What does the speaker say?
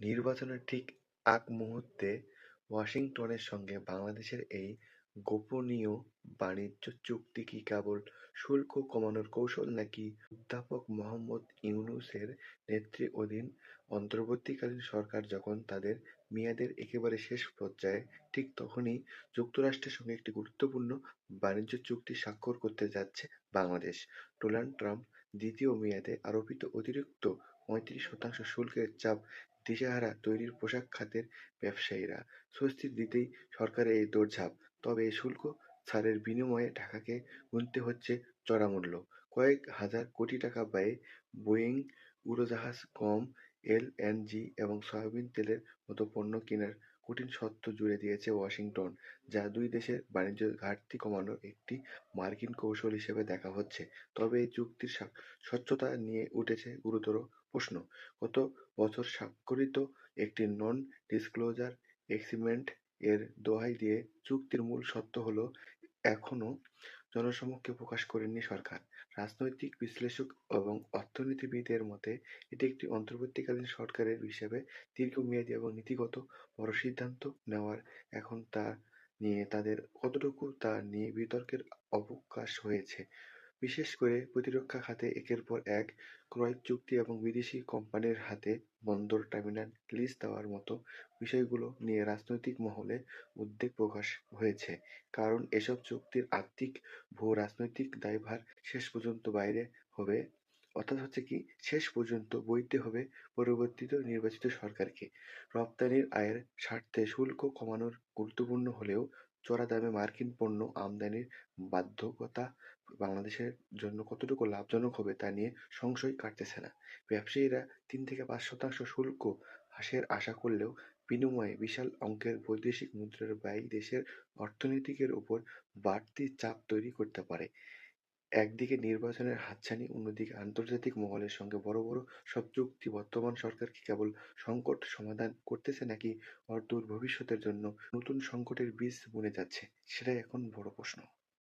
নির্বাচনের ঠিক আগ মুহূর্তে ওয়াশিংটনের সঙ্গে বাংলাদেশের এই গোপনীয় বাণিজ্য চুক্তি কি কেবল শুল্ক কমানোর কৌশল নাকি অধ্যাপক মোহাম্মদ ইউনূসের নেতৃত্বাধীন অন্তর্বর্তীকালীন সরকার যখন তাদের মেয়াদের একেবারে শেষ পর্যায়ে ঠিক তখনই যুক্তরাষ্ট্রের সঙ্গে একটি গুরুত্বপূর্ণ বাণিজ্য চুক্তি স্বাক্ষর করতে যাচ্ছে বাংলাদেশ। ডোনাল্ড ট্রাম্প দ্বিতীয় মেয়াদে আরোপিত অতিরিক্ত পঁয়ত্রিশ শতাংশ শুল্কের চাপ দিশেহারা তৈরি পোশাক খাতের ব্যবসায়ীরা স্বস্তি দিতেই সরকারের এই দৌড়ঝাঁপ। তবে এই শুল্ক ছাড়ের বিনিময়ে ঢাকাকে গুনতে হচ্ছে চড়া মূল্য। কয়েক হাজার কোটি টাকা ব্যয়ে বোয়িং উড়োজাহাজ, গম, এলএনজি এবং সয়াবিন তেলের মতো পণ্য কেনার কঠিন শর্ত জুড়ে দিয়েছে ওয়াশিংটন, যা দুই দেশের বাণিজ্য ঘাটতি কমানোর একটি মার্কিন কৌশল হিসেবে দেখা হচ্ছে। তবে এই চুক্তির স্বচ্ছতা নিয়ে উঠেছে গুরুতর প্রশ্ন। গত বছর স্বাক্ষরিত একটি নন-ডিসক্লোজার এক্সিমেন্ট এর দোহাই দিয়ে চুক্তির মূল শর্ত হলো এখনও জনসমক্ষে প্রকাশ করেনি সরকার। রাজনৈতিক বিশ্লেষক এবং অর্থনীতিবিদদের মতে, এটি একটি অন্তর্বর্তীকালীন সরকারের হিসেবে দীর্ঘমেয়াদী এবং নীতিগত বড় সিদ্ধান্ত নেওয়ার এখন তা নিয়ে তাদের কতটুকু তা নিয়ে বিতর্কের অবকাশ রয়েছে। বিশেষ করে প্রতিরক্ষা খাতে একের পর এক ক্রয় চুক্তি এবং বিদেশি কোম্পানির হাতে বন্দর টার্মিনাল লিজ দেওয়ার মতো বিষয়গুলো নিয়ে রাজনৈতিক মহলে উদ্বেগ প্রকাশ হয়েছে। কারণ এসব চুক্তির আর্থিক ভূ-রাজনৈতিক দায়ভার শেষ পর্যন্ত বাইরে হবে, অর্থাৎ হচ্ছে কি শেষ পর্যন্ত বইতে হবে পরবর্তী নির্বাচিত সরকারকে। রপ্তানির আয়ের স্বার্থে শুল্ক কমানোর গুরুত্বপূর্ণ হলেও চড়া দামে মার্কিন পণ্য আমদানির বাধ্যকতা বাংলাদেশের জন্য কতটুকু লাভজনক হবে তা নিয়ে সংশয় কাটতেছে না। ব্যবসায়ীরা তিন থেকে পাঁচ শতাংশ শুল্ক হ্রাসের আশা করলেও বিনিময়ে বিশাল অঙ্কের বৈদেশিক মুদ্রার ব্যয় দেশের অর্থনীতির উপর বাড়তি চাপ তৈরি করতে পারে। একদিকে নির্বাচনের হাতছানি, অন্যদিকে আন্তর্জাতিক মহলের সঙ্গে বড় বড় সব চুক্তি বর্তমান সরকার কি কেবল সংকট সমাধান করতেছে নাকি অদূর ভবিষ্যতের জন্য নতুন সংকটের বীজ বুনে যাচ্ছে, সেটাই এখন বড় প্রশ্ন।